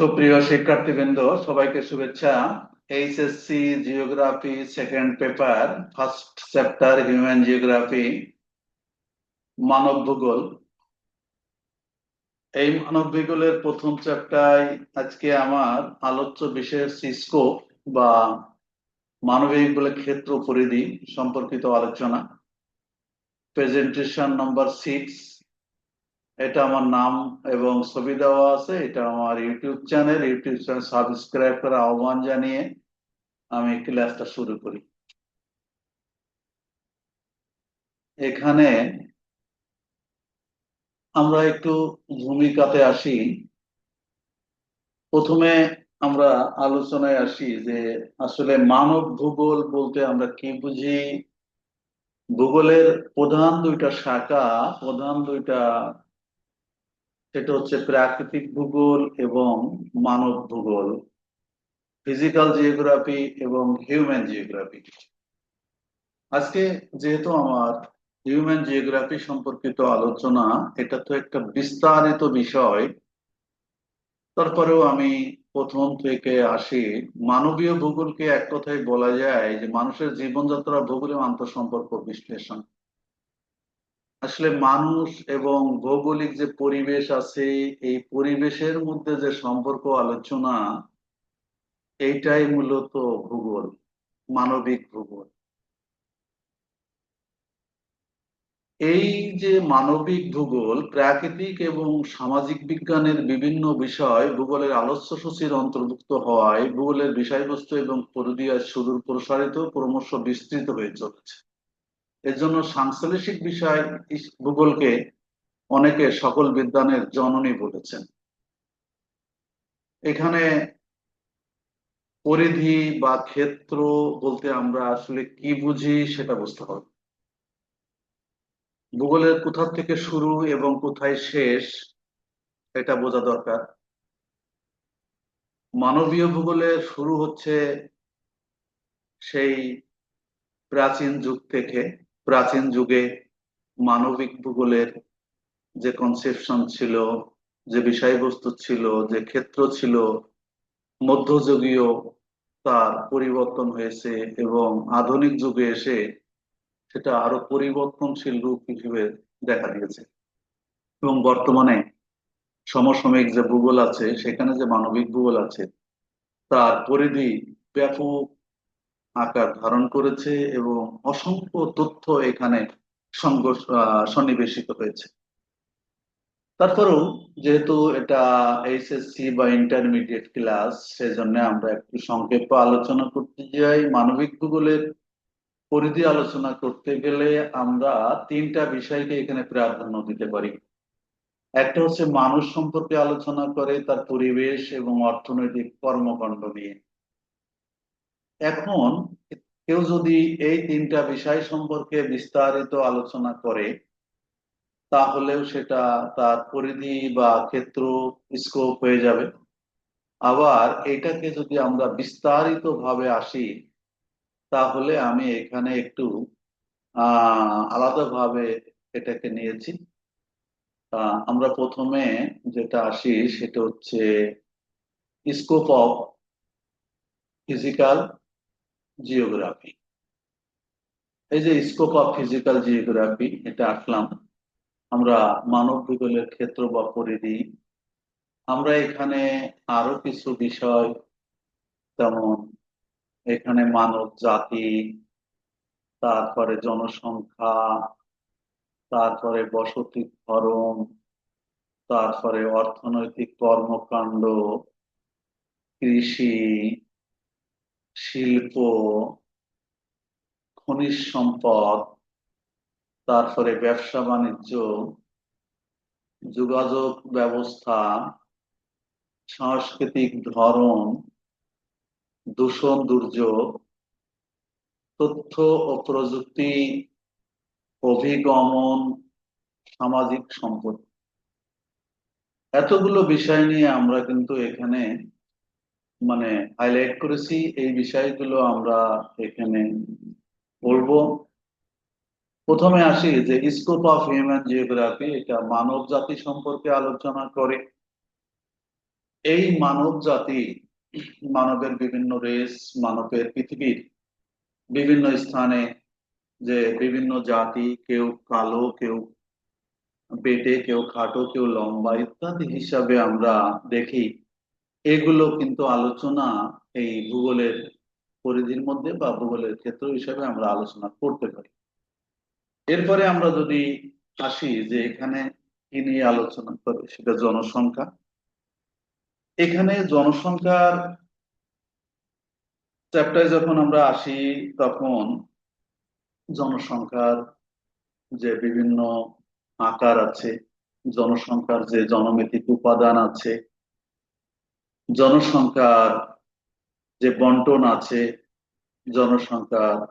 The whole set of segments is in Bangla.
সুপ্রিয় শিক্ষার্থীবৃন্দ, সবাইকে শুভেচ্ছা। HSC geography second paper first chapter human geography মানব ভূগোল এই মানব ভূগোলের প্রথম চ্যাপ্টার আজকে আমার আলোচ্য বিষয়ের স্কোপ বা মানবিক বলে ক্ষেত্র পরিধি সম্পর্কিত আলোচনা। প্রেজেন্টেশন নম্বর সিক্স এটা আমার নাম এবং ছবি দেওয়া আছে, এটা আমার YouTube channel. YouTube channel subscribe করে আহ্বান জানিয়ে আমি ক্লাসটা শুরু করি। এখানে আমরা একটু ভূমিকাতে আসি। প্রথমে আমরা আলোচনায় আসি যে আসলে মানব ভূগোল বলতে আমরা কি বুঝি? ভূগোলের প্রধান দুইটা শাখা, প্রধান দুইটা সেটা হচ্ছে প্রাকৃতিক ভূগোল এবং মানব ভূগোল ফিজিক্যাল জিওগ্রাফি এবং হিউম্যান জিওগ্রাফি আজকে যেহেতু আমার হিউম্যান জিওগ্রাফি সম্পর্কিত আলোচনা, এটা তো একটা বিস্তারিত বিষয়। তারপরেও আমি প্রথম থেকে আসি, মানবীয় ভূগোলকে এক কথায় বলা যায় যে মানুষের জীবনযাত্রা ভূগোলে আন্তঃসম্পর্ক বিশ্লেষণ। আসলে মানুষ এবং ভৌগোলিক যে পরিবেশ আছে, এই পরিবেশের মধ্যে যে সম্পর্ক আলোচনা, এইটাই মূলত ভূগোল, মানবিক ভূগোল। এই যে মানবিক ভূগোল, প্রাকৃতিক এবং সামাজিক বিজ্ঞানের বিভিন্ন বিষয় ভূগোলের আলোচ্য সূচির অন্তর্ভুক্ত হওয়ায় ভূগোলের বিষয়বস্তু এবং পরিধি সুদূর প্রসারিত ক্রমশ বিস্তৃত হয়ে চলেছে। এর জন্য সাংশ্লেষিক বিষয় ভূগোলকে অনেকে সকল বিজ্ঞানের জননী বলেছেন। এখানে পরিধি বা ক্ষেত্র বলতে আমরা আসলে কি বুঝি সেটা বুঝতে হবে। ভূগোলের কোথা থেকে শুরু এবং কোথায় শেষ এটা বোঝা দরকার। মানবীয় ভূগোলের শুরু হচ্ছে সেই প্রাচীন যুগ থেকে। প্রাচীন যুগে মানবিক ভূগোলের যে কনসেপশন ছিল, যে বিষয়বস্তু ছিল, যে ক্ষেত্র ছিল, মধ্যযুগীয় তার পরিবর্তন হয়েছে এবং আধুনিক যুগে এসে সেটা আরও পরিবর্তনশীল রূপ হিসেবে দেখা দিয়েছে। এবং বর্তমানে সমসাময়িক যে ভূগোল আছে, সেখানে যে মানবিক ভূগোল আছে, তার পরিধি ব্যাপক আকার ধারণ করেছে এবং অসংখ্য তথ্য এখানে সংঘর্ষ সন্নিবেশিত হয়েছে। তারপরেও যেহেতু এটা এইচএসসি বা ইন্টারমিডিয়েট ক্লাস সেজন্য আমরা একটু সংক্ষেপ আলোচনা করতে যাই। মানবিক ভূগোলের পরিধি আলোচনা করতে গেলে আমরা তিনটা বিষয়কে এখানে প্রাধান্য দিতে পারি। একটা হচ্ছে মানুষ সম্পর্কে আলোচনা করে, তার পরিবেশ এবং অর্থনৈতিক কর্মকাণ্ড নিয়ে। এখন কেউ যদি এই তিনটা বিষয় সম্পর্কে বিস্তারিত আলোচনা করে, তাহলেও সেটা তার পরিধি বা ক্ষেত্র স্কোপ হয়ে যাবে। আবার এটাকে যদি আমরা বিস্তারিত ভাবে আসি, তাহলে আমি এখানে একটু আলাদাভাবে এটাকে নিয়েছি। আমরা প্রথমে যেটা আসি সেটা হচ্ছে স্কোপ অফ ফিজিক্যাল জিওগ্রাফি। এই যে স্কোপ অফ ফিজিক্যাল জিওগ্রাফি এটা আসলাম আমরা মানব ভূগোলের ক্ষেত্র বা পরিধি। আমরা এখানে আরও কিছু বিষয়, যেমন এখানে মানব জাতি, তারপরে জনসংখ্যা, তারপরে বসতি ধরন, তারপরে অর্থনৈতিক কর্মকাণ্ড, কৃষি শিল্প, খনিজ সম্পদ, তারপরে ব্যবসা বাণিজ্য, যোগাযোগ ব্যবস্থা, সাংস্কৃতিক ধরন, দূষণ, দুর্যোগ, তথ্য ও প্রযুক্তি, অভিগমন, সামাজিক সম্পদ। এতগুলো বিষয় নিয়ে আমরা কিন্তু এখানে মানে হাইলাইট করেছি এই বিষয়গুলো আমরা এখানে বলব। প্রথমে আসি যে স্কোপ অফ হিউম্যান জিওগ্রাফি এটা মানব জাতি সম্পর্কে আলোচনা করে। এই মানব জাতি, মানবের বিভিন্ন রেস মানবের পৃথিবীর বিভিন্ন স্থানে যে বিভিন্ন জাতি, কেউ কালো, কেউ বেটে কেউ খাটো, কেউ লম্বা ইত্যাদি হিসাবে আমরা দেখি। এগুলো কিন্তু আলোচনা এই ভূগোলের পরিধির মধ্যে বা ভূগোলের ক্ষেত্র হিসাবে আমরা আলোচনা করতে পারি। এরপরে আমরা যদি আসি যে এখানে কি নিয়ে আলোচনা করে, সেটা জনসংখ্যা। এখানে জনসংখ্যার চ্যাপ্টারে যখন আমরা আসি, তখন জনসংখ্যার যে বিভিন্ন আকার আছে, জনসংখ্যার যে জনমিতিক উপাদান আছে জনসংখ্যার যে বন্টন আছে, জনসংখ্যার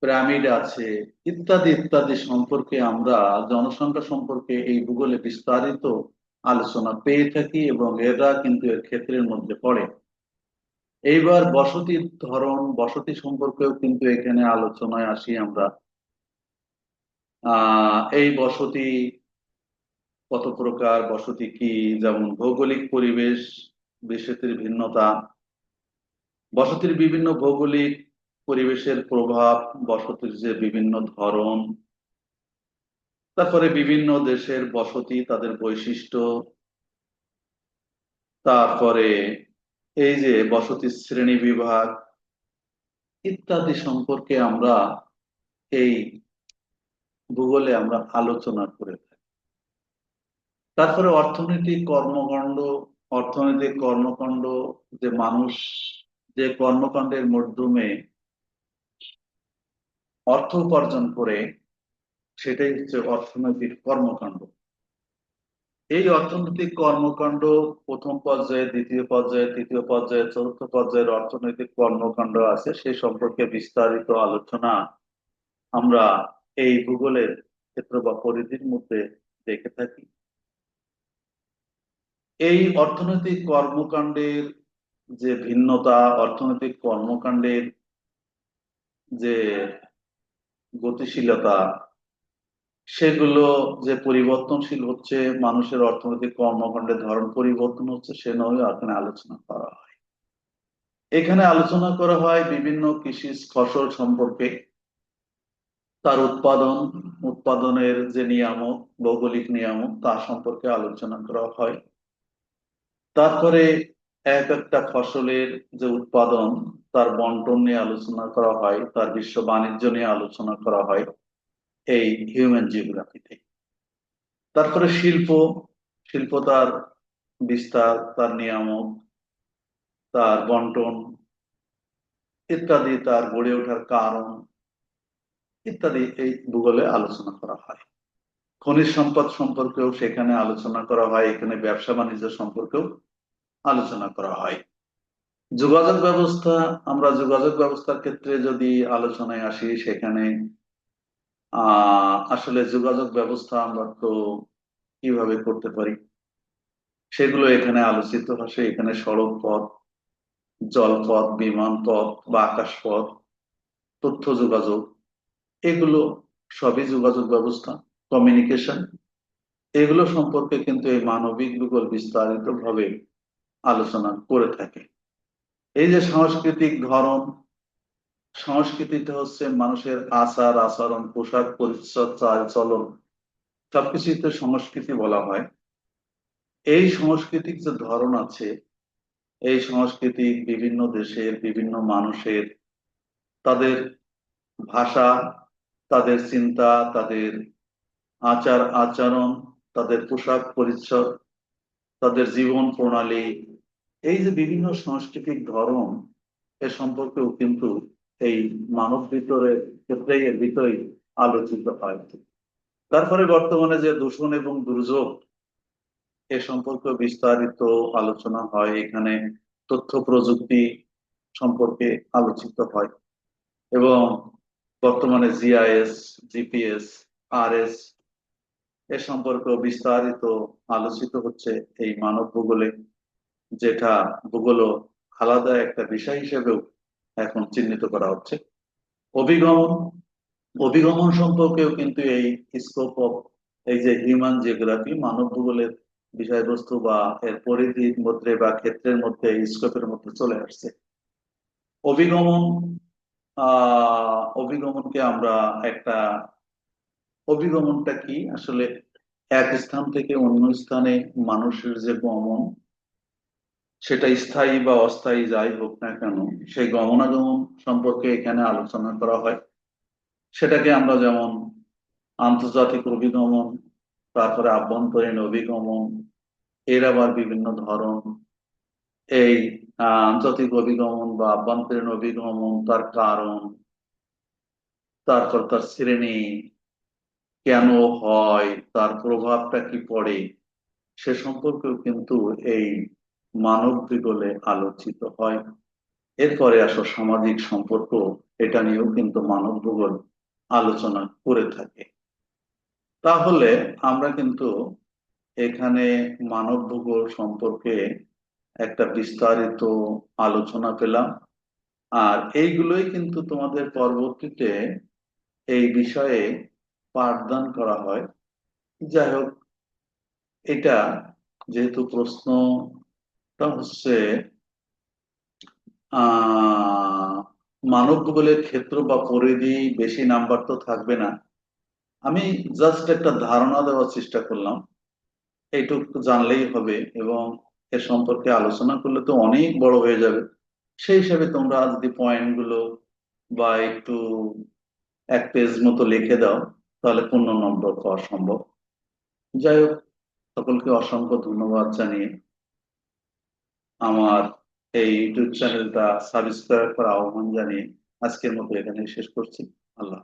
পিরামিড আছে, ইত্যাদি ইত্যাদি সম্পর্কে আমরা জনসংখ্যা সম্পর্কে এই ভূগোলে বিস্তারিত আলোচনা পেয়ে থাকি এবং এরা কিন্তু এর ক্ষেত্রের মধ্যে পড়ে। এইবার বসতির ধরন, বসতি সম্পর্কেও কিন্তু এখানে আলোচনায় আসি আমরা। আহ, এই বসতি কত প্রকার বসতি কি? যেমন ভৌগোলিক পরিবেশ বসতির ভিন্নতা। বসতির বিভিন্ন ভৌগোলিক পরিবেশের প্রভাব, বসতির যে বিভিন্ন ধরন। তারপরে বিভিন্ন দেশের বসতি, তাদের বৈশিষ্ট্য। তারপরে এই যে বসতি শ্রেণি বিভাগ ইত্যাদি সম্পর্কে আমরা এই ভূগোলে আমরা আলোচনা করে থাকি। তারপরে অর্থনৈতিক কর্মকাণ্ড অর্থনৈতিক কর্মকাণ্ড, যে মানুষ, যে কর্মকাণ্ডের মাধ্যমে অর্থ উপার্জন করে, সেটাই হচ্ছে অর্থনৈতিক কর্মকাণ্ড। এই অর্থনৈতিক কর্মকাণ্ড প্রথম পর্যায়ে, দ্বিতীয় পর্যায়ে, তৃতীয় পর্যায়ে, চতুর্থ পর্যায়ের অর্থনৈতিক কর্মকাণ্ড আছে, সে সম্পর্কে বিস্তারিত আলোচনা আমরা এই ভূগোলের ক্ষেত্র বা পরিধির মধ্যে দেখে থাকি। এই অর্থনৈতিক কর্মকাণ্ডের যে ভিন্নতা, অর্থনৈতিক কর্মকাণ্ডের যে গতিশীলতা, সেগুলো যে পরিবর্তনশীল হচ্ছে, মানুষের অর্থনৈতিক কর্মকাণ্ডের ধরন পরিবর্তন হচ্ছে, সে নয় এখানে আলোচনা করা হয়। এখানে আলোচনা করা হয় বিভিন্ন কৃষি ফসল সম্পর্কে। তার উৎপাদন, উৎপাদনের যে নিয়ামক, ভৌগোলিক নিয়ামক, তা সম্পর্কে আলোচনা করা হয়। তারপরে এক একটা ফসলের যে উৎপাদন, তার বন্টন নিয়ে আলোচনা করা হয়, তার বিশ্ব বাণিজ্য নিয়ে আলোচনা করা হয় এই হিউম্যান জিওগ্রাফিতে তারপরে শিল্প শিল্প তার বিস্তার, তার নিয়ামক, তার বন্টন ইত্যাদি, তার গড়ে ওঠার কারণ ইত্যাদি এই ভূগোলে আলোচনা করা হয়। খনিজ সম্পদ সম্পর্কেও সেখানে আলোচনা করা হয়, এখানে ব্যবসা বাণিজ্য সম্পর্কেও আলোচনা করা হয়। যোগাযোগ ব্যবস্থা, আমরা যোগাযোগ ব্যবস্থার ক্ষেত্রে যদি আলোচনায় আসি, সেখানে আসলে যোগাযোগ ব্যবস্থা আমরা তো কীভাবে করতে পারি? সেগুলো এখানে আলোচিত আসে এখানে সড়ক পথ জলপথ বিমান পথ বা আকাশ পথ, তথ্য যোগাযোগ, এগুলো সবই যোগাযোগ ব্যবস্থা। কমিউনিকেশন এগুলো সম্পর্কে কিন্তু এই মানবিক ভূগোল বিস্তারিত ভাবে আলোচনা করে থাকে। এই যে সাংস্কৃতিক ধরন সংস্কৃতিটা হচ্ছে মানুষের আচার, আচরণ, পোশাক পরিচ্ছদ চাল চলন সবকিছুই তো সংস্কৃতি বলা হয়। এই সাংস্কৃতিক যে ধরন আছে, এই সংস্কৃতি বিভিন্ন দেশের, বিভিন্ন মানুষের, তাদের ভাষা, তাদের চিন্তা, তাদের আচার, আচরণ, তাদের পোশাক পরিচ্ছদ, তাদের জীবন প্রণালী, এই যে বিভিন্ন সাংস্কৃতিক ধরন, এ সম্পর্কেও কিন্তু এই মানব ভিতরে ক্ষেত্রেই এর ভিতরেই আলোচিত হয়। তারপরে বর্তমানে যে দূষণ এবং দুর্যোগ, এ সম্পর্কে বিস্তারিত আলোচনা হয়। এখানে তথ্য প্রযুক্তি সম্পর্কে আলোচিত হয়। এবং বর্তমানে জিআইএস জিপিএস আর এস এ সম্পর্কে বিস্তারিত আলোচিত হচ্ছে এই মানব ভূগোলে যেটা ভূগোল আলাদা একটা বিষয় হিসেবেও এখন চিহ্নিত করা হচ্ছে। অভিগমন অভিগমন সম্পর্কেও কিন্তু এই স্কোপ অফ এই যে হিউম্যান জিওগ্রাফি মানব ভূগোলের বিষয়বস্তু বা এর পরিধির মধ্যে বা ক্ষেত্রের মধ্যে, এই স্কোপের মধ্যে চলে আসছে। অভিগমন, আহ, অভিগমনকে আমরা একটা অভিগমনটা কি? আসলে এক স্থান থেকে অন্য স্থানে মানুষের যে গমন, সেটা স্থায়ী বা অস্থায়ী যাই হোক না কেন, সেই গমনাগমন সম্পর্কে এখানে আলোচনা করা হয়। সেটাকে আমরা যেমন আন্তর্জাতিক অভিগমন, তারপরে আভ্যন্তরীণ অভিগমন, এর আবার বিভিন্ন ধরন। এই আন্তর্জাতিক অভিগমন বা আভ্যন্তরীণ অভিগমন তার কারণ, তারপর তার শ্রেণি কেন হয়? তার প্রভাবটা কি পড়ে? সে সম্পর্কেও কিন্তু এই মানব ভূগোলে আলোচিত হয়। এরপরে আসো সামাজিক সম্পর্ক, এটা নিয়েও কিন্তু মানব ভূগোল আলোচনা করে থাকে। তাহলে আমরা কিন্তু এখানে মানব ভূগোল সম্পর্কে একটা বিস্তারিত আলোচনা পেলাম। আর এইগুলোই কিন্তু তোমাদের পরবর্তীতে এই বিষয়ে পাঠদান করা হয়। যাই হোক এটা যেহেতু প্রশ্নটা হচ্ছে মানব ভূগোলের ক্ষেত্র বা পরিধি বেশি নাম্বার তো থাকবে না। আমি জাস্ট একটা ধারণা দেওয়ার চেষ্টা করলাম। এইটুকু জানলেই হবে এবং এ সম্পর্কে আলোচনা করলে তো অনেক বড় হয়ে যাবে। সেই হিসাবে তোমরা যদি পয়েন্টগুলো বা একটু এক পেজ মতো লিখে দাও। তাহলে পূর্ণ নম্বর পাওয়া সম্ভব যাই হোক, সকলকে অসংখ্য ধন্যবাদ জানিয়ে আমার এই ইউটিউব চ্যানেলটা সাবস্ক্রাইব করা আহ্বান জানিয়ে আজকের মতো এখানে শেষ করছি আল্লাহ।